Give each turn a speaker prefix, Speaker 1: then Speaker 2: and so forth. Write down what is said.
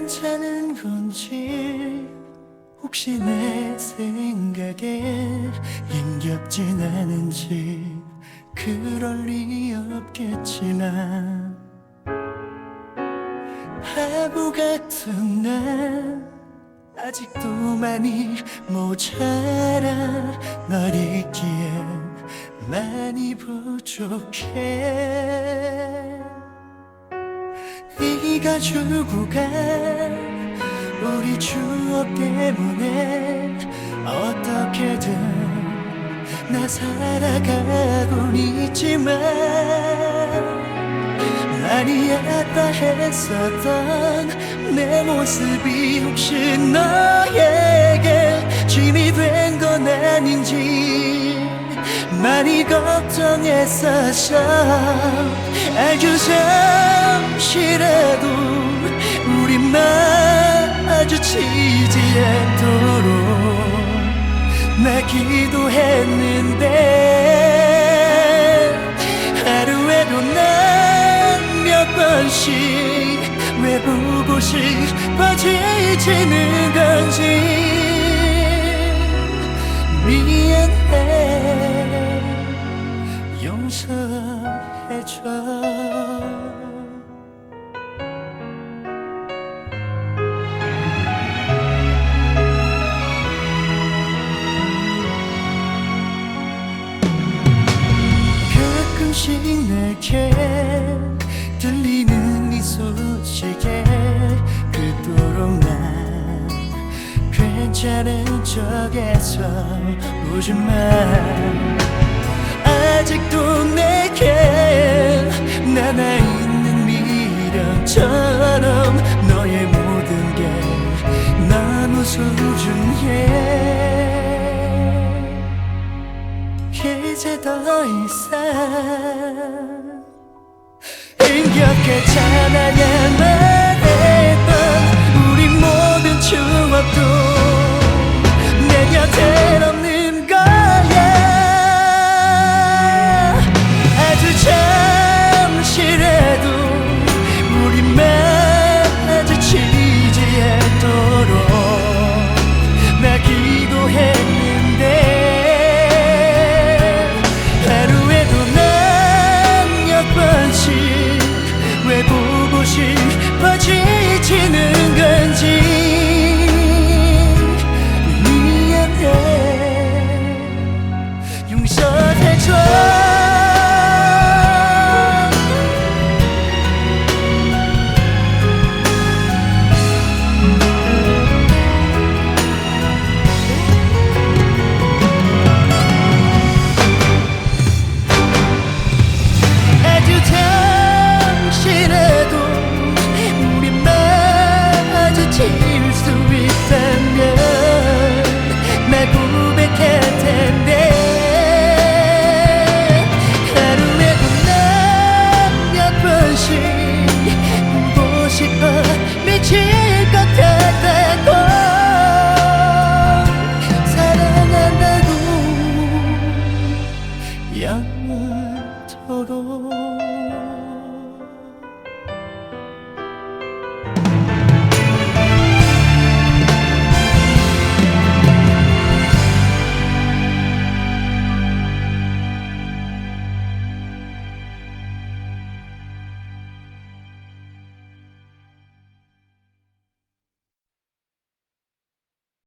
Speaker 1: 괜찮은 건지 혹시 내 생각에 힘겹진 않은지 그럴 리 없겠지만 바보 같은 난 아직도 많이 모자라 널 잊기에 많이 부족해. 네가 주고 간 때문에 어떻게든 나 살아가곤 있지만 많이 아파했었던 내 모습이 혹시 너에게 짐이 된 건 아닌지 많이 걱정했었어. 아주 잠시라도 우리 마주치 지 않도록 나 기도했는데 하루에도 난 몇 번씩 왜 보고 싶어지지는 건지 미안해 용서해줘 가끔씩 내게 들리는 이 소식에 그토록 난 괜찮은 척해서 보지만 아직도 내게 남아 있는 미련처럼 너의 모든 게 너무 소중해 이제 더 이상 힘겹게 참아야